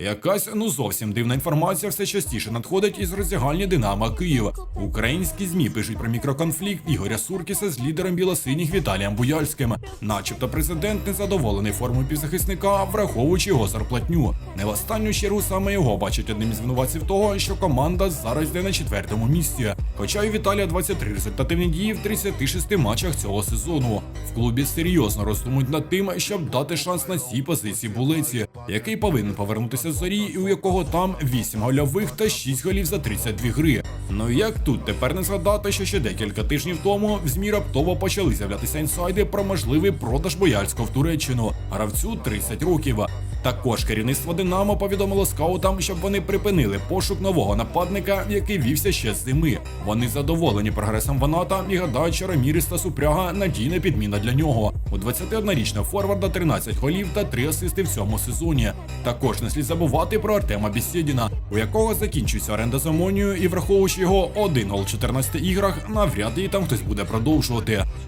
Якась ну зовсім дивна інформація все частіше надходить із роздягальні Динамо Київ. Українські змі пишуть про мікроконфлікт Ігоря Суркіса з лідером білосиніх Віталієм Буяльським. Начебто президент незадоволений формою півзахисника, враховуючи його зарплатню. Не в останню чергу саме його бачать одним із винуватців того, що команда зараз йде на четвертому місці. Хоча у Віталія 23 результативні дії в 36 матчах цього сезону. В клубі серйозно роздумують над тим, щоб дати шанс на цій позиції булиці, який повинен повернутися з зорі, і у якого там 8 гольових та 6 голів за 32 гри. Ну як тут тепер не згадати, що ще декілька тижнів тому в ЗМІ раптово почали з'являтися інсайди про можливий продаж Бояльського в Туреччину, гравцю 30 років. Також керівництво Динамо повідомило скаутам, щоб вони припинили пошук нового нападника, який вівся ще з зими. Вони задоволені прогресом Ваната і гадають, що Раміріс та Супряга надійна підміна для нього. У 21-річного форварда 13 голів та 3 асисти в цьому сезоні. Також не слід забувати про Артема Бісєдіна, у якого закінчується оренда з Омонією, і враховуючи його один гол в 14 іграх, навряд і там хтось буде продовжувати.